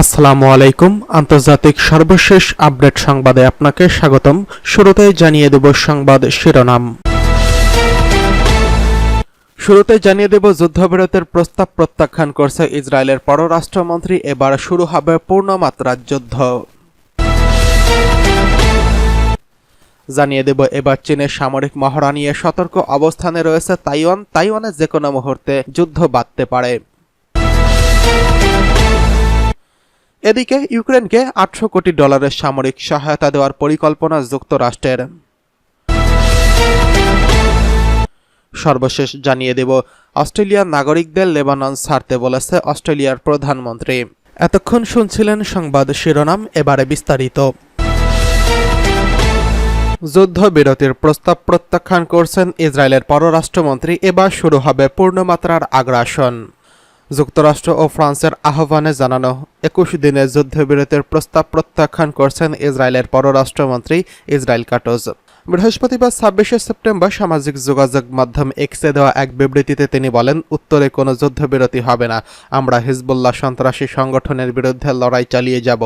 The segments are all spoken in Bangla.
আসসালামু আলাইকুম। আন্তর্জাতিক সর্বশেষ আপডেট সংবাদে আপনাকে স্বাগতম। শুরুতেই জানিয়ে দেব সংবাদ শিরোনাম। শুরুতে জানিয়ে দেব, যুদ্ধবিরতির প্রস্তাব প্রত্যাখ্যান করছে ইসরায়েলের পররাষ্ট্রমন্ত্রী। এবার শুরু হবে পূর্ণমাত্রার যুদ্ধ। জানিয়ে দেব, এবার চীনের সামরিক মহড়া নিয়ে সতর্ক অবস্থানে রয়েছে তাইওয়ান। তাইওয়ানে যে কোনো মুহূর্তে যুদ্ধ বাঁধতে পারে। এদিকে ইউক্রেনকে আটশো কোটি ডলারের সামরিক সহায়তা দেওয়ার পরিকল্পনা যুক্তরাষ্ট্রের। সর্বশেষ জানিয়ে দেব, অস্ট্রেলিয়ার নাগরিকদের লেবানন ছাড়তে বলেছে অস্ট্রেলিয়ার প্রধানমন্ত্রী। এতক্ষণ শুনছিলেন সংবাদ শিরোনাম, এবারে বিস্তারিত। যুদ্ধবিরতির প্রস্তাব প্রত্যাখ্যান করছেন ইসরায়েলের পররাষ্ট্রমন্ত্রী, এবার শুরু হবে পূর্ণমাত্রার আগ্রাসন। যুক্তরাষ্ট্র ও ফ্রান্সের আহ্বানে জানানো একুশ দিনের যুদ্ধবিরতির প্রস্তাব প্রত্যাখ্যান করছেন ইসরায়েলের পররাষ্ট্রমন্ত্রী ইসরায়েল কাটোজ। বৃহস্পতিবার ছাব্বিশে সেপ্টেম্বর সামাজিক যোগাযোগ মাধ্যম এক্সে দেওয়া এক বিবৃতিতে তিনি বলেন, উত্তরে কোনো যুদ্ধবিরতি হবে না। আমরা হিজবুল্লাহ সন্ত্রাসী সংগঠনের বিরুদ্ধে লড়াই চালিয়ে যাব।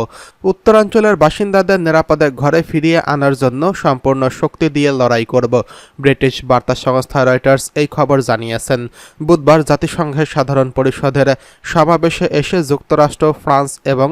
উত্তরাঞ্চলের বাসিন্দাদের নিরাপদে ঘরে ফিরিয়ে আনার জন্য সম্পূর্ণ শক্তি দিয়ে লড়াই করব, ব্রিটিশ বার্তা সংস্থা রয়টার্স এই খবর জানিয়েছেন। বুধবার জাতিসংঘের সাধারণ পরিষদের সমাবেশে এসে যুক্তরাষ্ট্র, ফ্রান্স এবং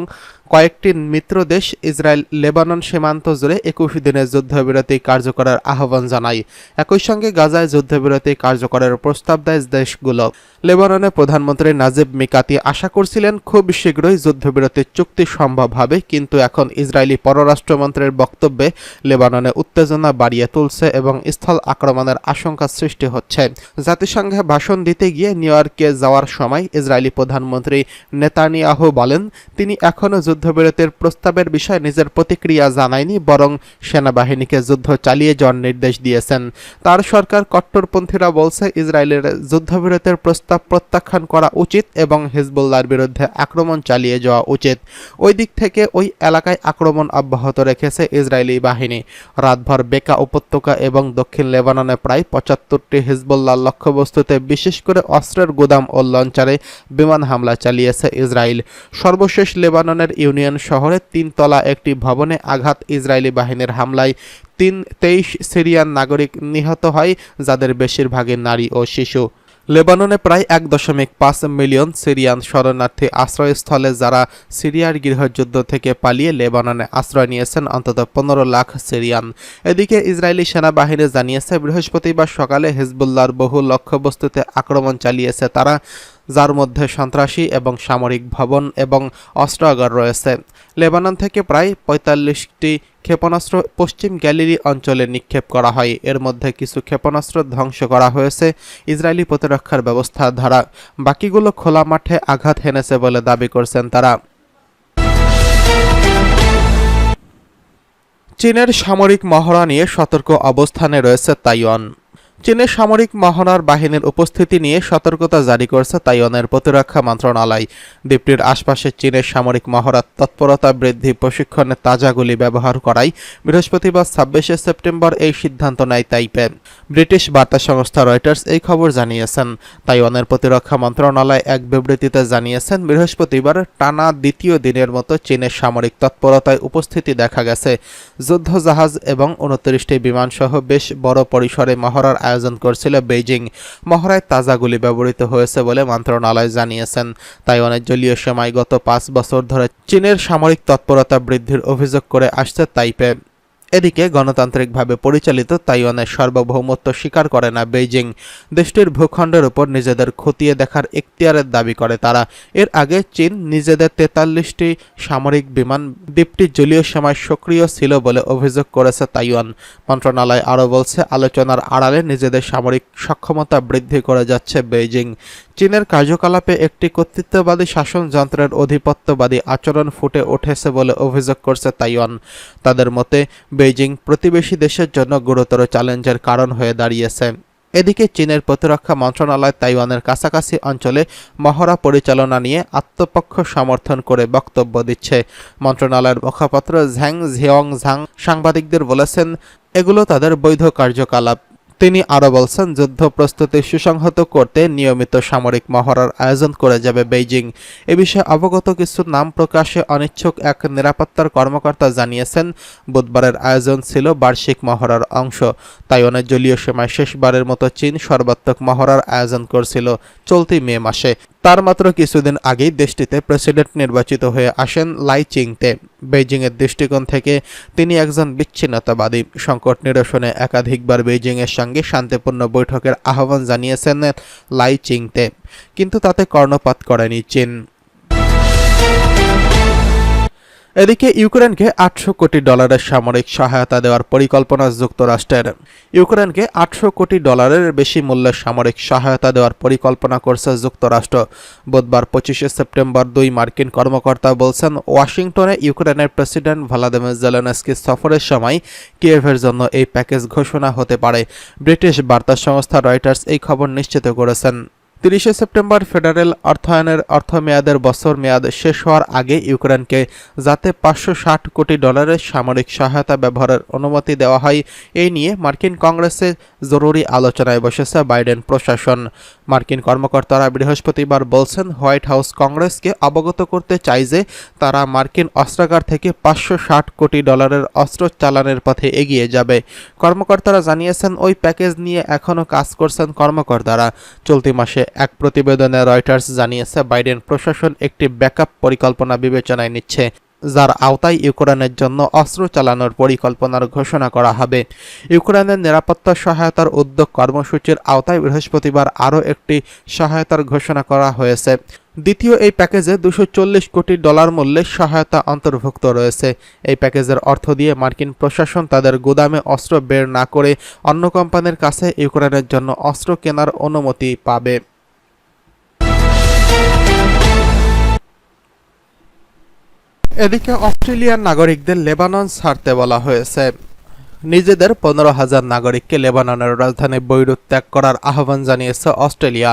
কয়েকটি মিত্র দেশ ইসরায়েল লেবানন সীমান্ত জুড়ে একুশ দিনের যুদ্ধবিরতি কার্যকরের আহ্বান জানায়। একই সঙ্গে গাজায় যুদ্ধবিরতি কার্যকরের প্রস্তাব দেয় দেশগুলো। লেবাননের প্রধানমন্ত্রী নাজিব মিকাতি আশা করছিলেন, খুব শীঘ্রই যুদ্ধবিরতির চুক্তি সম্ভব হবে, কিন্তু এখন ইসরায়েলি পররাষ্ট্রমন্ত্রীর বক্তব্যে লেবাননে উত্তেজনা বাড়িয়ে তুলছে এবং স্থল আক্রমণের আশঙ্কা সৃষ্টি হচ্ছে। জাতিসংঘে ভাষণ দিতে গিয়ে নিউ যাওয়ার সময় ইসরায়েলি প্রধানমন্ত্রী নেতানিয়াহু বলেন, তিনি এখনও যুদ্ধবিরতির প্রস্তাবের বিষয়ে নিজের প্রতিক্রিয়া জানায়নি, বরং সেনাবাহিনীকে যুদ্ধ চালিয়ে যাওয়ার নির্দেশ দিয়েছেন। তার সরকার কট্টরপন্থীরা বলছে, ইসরায়েলের যুদ্ধবিরতির প্রস্তাব প্রত্যাখ্যান করা উচিত এবং হিজবুল্লাহর বিরুদ্ধে আক্রমণ চালিয়ে যাওয়া উচিত। ওই দিক থেকে ওই এলাকায় আক্রমণ অব্যাহত রেখেছে ইসরায়েলি বাহিনী। রাতভর বেকা উপত্যকা এবং দক্ষিণ লেবাননে প্রায় পঁচাত্তরটি হিজবুল্লাহ লক্ষ্যবস্তুতে বিশেষ করে অস্ত্রের গুদাম ও লঞ্চারে বিমান হামলা চালিয়েছে ইসরায়েল। সর্বশেষ লেবাননের ইউনিয়ন শহরে তিনতলা একটি ভবনে আঘাত ইসরায়েলি বাহিনীর হামলায় তিন তেইশ সিরিয়ান নাগরিক নিহত হয়, যাদের বেশিরভাগই নারী ও শিশু। লেবাননে প্রায় এক দশমিক পাঁচ মিলিয়ন সিরিয়ান শরণার্থী আশ্রয়স্থলে যারা সিরিয়ার গৃহযুদ্ধ থেকে পালিয়ে লেবাননে আশ্রয় নিয়েছেন, অন্তত পনেরো লাখ সিরিয়ান। এদিকে ইসরায়েলি সেনাবাহিনী জানিয়েছে, বৃহস্পতিবার সকালে হিজবুল্লাহর বহু লক্ষ্যবস্তুতে আক্রমণ চালিয়েছে তারা। যার মধ্যে সন্ত্রাসী এবং সামরিক ভবন এবং অস্ত্রাগার রয়েছে। লেবানন থেকে প্রায় পঁয়তাল্লিশটি ক্ষেপণাস্ত্র পশ্চিম গ্যালিলি অঞ্চলে নিক্ষেপ করা হয়। এর মধ্যে কিছু ক্ষেপণাস্ত্র ধ্বংস করা হয়েছে ইসরায়েলি প্রতিরক্ষার ব্যবস্থা দ্বারা। বাকিগুলো খোলা মাঠে আঘাত হেনেছে বলে দাবি করছেন তারা। চীনের সামরিক মহড়া নিয়ে সতর্ক অবস্থানে রয়েছে তাইওয়ান। চীনের সামরিক মহনার বাহিনীর উপস্থিতি নিয়ে সতর্কতা জারি করছে তাইওয়ানের প্রতিরক্ষা মন্ত্রণালয়। দ্বীপটির আশপাশে চীনের সামরিক মহড়ার তৎপরতা বৃদ্ধি প্রশিক্ষণে তাজা গুলি ব্যবহার করায় বৃহস্পতিবার ছাব্বিশে সেপ্টেম্বর এই সিদ্ধান্ত নেয় তাইপে। ব্রিটিশ বার্তা সংস্থা রয়টার্স এই খবর জানিয়েছেন। তাইওয়ানের প্রতিরক্ষা মন্ত্রণালয় এক বিবৃতিতে জানিয়েছেন, বৃহস্পতিবার টানা দ্বিতীয় দিনের মতো চীনের সামরিক তৎপরতায় উপস্থিতি দেখা গেছে। যুদ্ধজাহাজ এবং উনত্রিশটি বিমানসহ বেশ বড় পরিসরে মহড়ার আয়োজন করছিল বেইজিং। মহড়ায় তাজা গুলি ব্যবহৃত হয়েছে বলে মন্ত্রণালয় জানিয়েছেন। তাইওয়ানের জলীয় সময় গত পাঁচ বছর ধরে চীনের সামরিক তৎপরতা বৃদ্ধির অভিযোগ করে আসছে তাইপে। এদিকে গণতান্ত্রিকভাবে পরিচালিত তাইওয়ানের সার্বভৌমত্ব স্বীকার করে না বেইজিং। দেশটির ভূখণ্ডের উপর নিজেদের খতিয়ে দেখার এখতিয়ারের দাবি করে তারা। এর আগে চীন নিজেদের তেতাল্লিশটি সামরিক বিমান দ্বীপটি জলীয় সময় সক্রিয় ছিল বলে অভিযোগ করেছে তাইওয়ান। মন্ত্রণালয় আরও বলছে, আলোচনার আড়ালে নিজেদের সামরিক সক্ষমতা বৃদ্ধি করে যাচ্ছে বেইজিং। চীনের কার্যকলাপে একটি কর্তৃত্ববাদী শাসন যন্ত্রের অধিপত্যবাদী আচরণ ফুটে উঠেছে বলে অভিযোগ করছে তাইওয়ান। তাদের মতে, বেইজিং প্রতিবেশী দেশের জন্য গুরুতর চ্যালেঞ্জের কারণ হয়ে দাঁড়িয়েছে। এদিকে চীনের প্রতিরক্ষা মন্ত্রণালয় তাইওয়ানের কাছাকাছি অঞ্চলে মহড়া পরিচালনা নিয়ে আত্মপক্ষ সমর্থন করে বক্তব্য দিচ্ছে। মন্ত্রণালয়ের মুখপাত্র ঝ্যাং ঝিয়ং ঝাং সাংবাদিকদের বলেছেন, এগুলো তাদের বৈধ কার্যকলাপ। তিনি আরও বলছেন, যুদ্ধ প্রস্তুতি সুসংহত করতে নিয়মিত সামরিক মহড়ার আয়োজন করে যাবে বেইজিং। এ বিষয়ে অবগত কিছু নাম প্রকাশে অনিচ্ছুক এক নিরাপত্তার কর্মকর্তা জানিয়েছেন, বুধবারের আয়োজন ছিল বার্ষিক মহড়ার অংশ। তাই অনেক জলীয় সীমায় শেষবারের মতো চীন সর্বাত্মক মহড়ার আয়োজন করছিল চলতি মে মাসে। তার মাত্র কিছুদিন আগেই দেশটিতে প্রেসিডেন্ট নির্বাচিত হয়ে আসেন লাই চিংতে। বেইজিংয়ের দৃষ্টিকোণ থেকে তিনি একজন বিচ্ছিন্নতাবাদী। সংকট নিরসনে একাধিকবার বেইজিংয়ের সঙ্গে শান্তিপূর্ণ বৈঠকের আহ্বান জানিয়েছেন লাই চিংতে। কিন্তু তাতে কর্ণপাত করেনি চীন। এদিকে ইউক্রেনকে আটশো কোটি ডলারের সামরিক সহায়তা দেওয়ার পরিকল্পনা যুক্তরাষ্ট্রের। ইউক্রেনকে আটশো কোটি ডলারের বেশি মূল্যের সামরিক সহায়তা দেওয়ার পরিকল্পনা করছে যুক্তরাষ্ট্র। বুধবার পঁচিশে সেপ্টেম্বর দুই মার্কিন কর্মকর্তা বলছেন, ওয়াশিংটনে ইউক্রেনের প্রেসিডেন্ট ভলাদিমির জেলেনস্কি সফরের সময় কিয়েভের জন্য এই প্যাকেজ ঘোষণা হতে পারে। ব্রিটিশ বার্তা সংস্থা রয়টার্স এই খবর নিশ্চিত করেছেন। তিরিশে সেপ্টেম্বর ফেডারেল অর্থায়নের অর্থমেয়াদের বছর মেয়াদ শেষ হওয়ার আগে ইউক্রেনকে যাতে পাঁচশো ষাট কোটি ডলারের সামরিক সহায়তা ব্যবহারের অনুমতি দেওয়া হয়, এই নিয়ে মার্কিন কংগ্রেসে জরুরি আলোচনায় বসেছে বাইডেন প্রশাসন। মার্কিন কর্মকর্তারা বৃহস্পতিবার বলছেন, হোয়াইট হাউস কংগ্রেসকে অবগত করতে চায় যে তারা মার্কিন অস্ত্রাগার থেকে পাঁচশো ষাট কোটি ডলারের অস্ত্র চালানের পথে এগিয়ে যাবে। কর্মকর্তারা জানিয়েছেন, ওই প্যাকেজ নিয়ে এখনও কাজ করছেন কর্মকর্তারা। চলতি মাসে এক প্রতিবেদনে রয়টার্স জানিয়েছে, বাইডেন প্রশাসন একটি ব্যাকআপ পরিকল্পনা বিবেচনায় নিচ্ছে, যার আওতায় ইউক্রেনের জন্য অস্ত্র চালানোর পরিকল্পনার ঘোষণা করা হবে। ইউক্রেনের নিরাপত্তা সহায়তার উদ্যোগ কর্মসূচির আওতায় বৃহস্পতিবার আরও একটি সহায়তার ঘোষণা করা হয়েছে। দ্বিতীয় এই প্যাকেজে দুশো কোটি ডলার মূল্যের সহায়তা অন্তর্ভুক্ত রয়েছে। এই প্যাকেজের অর্থ দিয়ে মার্কিন প্রশাসন তাদের গুদামে অস্ত্র বের না করে অন্য কোম্পানির কাছে ইউক্রেনের জন্য অস্ত্র কেনার অনুমতি পাবে। এদিকে অস্ট্রেলিয়ার নাগরিকদের লেবানন ছাড়তে বলা হয়েছে। নিজেদের পনেরো হাজার নাগরিককে লেবাননের রাজধানী বৈরুত ত্যাগ করার আহ্বান জানিয়েছে অস্ট্রেলিয়া।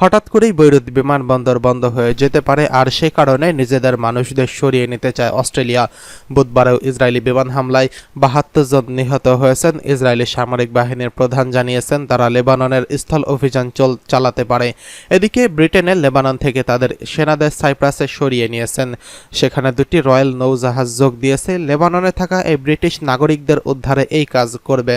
হঠাৎ করেই বৈরুত বিমানবন্দর বন্ধ হয়ে যেতে পারে, আর সে কারণে নিজেদের মানুষদের সরিয়ে নিতে চায় অস্ট্রেলিয়া। বুধবারেও ইসরায়েলি বিমান হামলায় বাহাত্তর জন নিহত হয়েছেন। ইসরায়েলি সামরিক বাহিনীর প্রধান জানিয়েছেন, তারা লেবাননের স্থল অভিযান চল, চালাতে পারে। এদিকে ব্রিটেনের লেবানন থেকে তাদের সেনাদের সাইপ্রাসে সরিয়ে নিয়েছেন। সেখানে দুটি রয়্যাল নৌজাহাজ যোগ দিয়েছে। লেবাননে থাকা এই ব্রিটিশ নাগরিকদের উদ্ধারে এই কাজ করবে।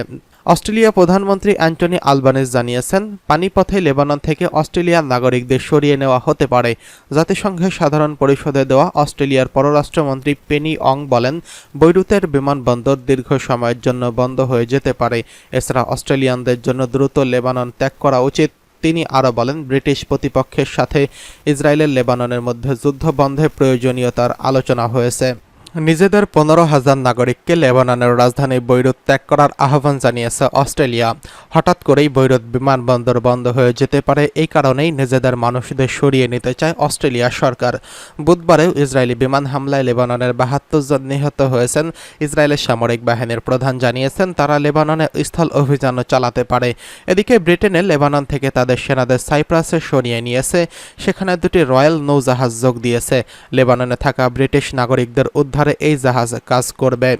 অস্ট্রেলিয়া প্রধানমন্ত্রী অ্যান্টনি আলবানিজ জানিয়েছেন, পানিপথে লেবানন থেকে অস্ট্রেলিয়ার নাগরিকদের সরিয়ে নেওয়া হতে পারে। জাতিসংঘের সাধারণ পরিষদে দেওয়া অস্ট্রেলিয়ার পররাষ্ট্রমন্ত্রী পেনি অং বলেন, বৈরুতের বিমানবন্দর দীর্ঘ সময়ের জন্য বন্ধ হয়ে যেতে পারে। এছাড়া অস্ট্রেলিয়ানদের জন্য দ্রুত লেবানন ত্যাগ করা উচিত। তিনি আরও বলেন, ব্রিটিশ প্রতিপক্ষের সাথে ইসরায়েলের লেবাননের মধ্যে যুদ্ধ বন্ধে প্রয়োজনীয়তার আলোচনা হয়েছে। নিজেদের পনেরো হাজার নাগরিককে লেবাননের রাজধানী বৈরুত ত্যাগ করার আহ্বান জানিয়েছে অস্ট্রেলিয়া। হঠাৎ করেই বৈরুত বিমানবন্দর বন্ধ হয়ে যেতে পারে এই কারণেই নিজেদের মানুষদের সরিয়ে নিতে চায় অস্ট্রেলিয়া সরকার। বুধবারেও ইসরায়েলি বিমান হামলায় লেবাননের বাহাত্তর জন নিহত হয়েছেন। ইসরায়েলের সামরিক বাহিনীর প্রধান জানিয়েছেন, তারা লেবাননে স্থল অভিযানও চালাতে পারে। এদিকে ব্রিটেনে লেবানন থেকে তাদের সেনাদের সাইপ্রাসে সরিয়ে নিয়েছে। সেখানে দুটি রয়্যাল নৌজাহাজ যোগ দিয়েছে। লেবাননে থাকা ব্রিটিশ নাগরিকদের উদ্ধারে এই জাহাজ কাজ করবে।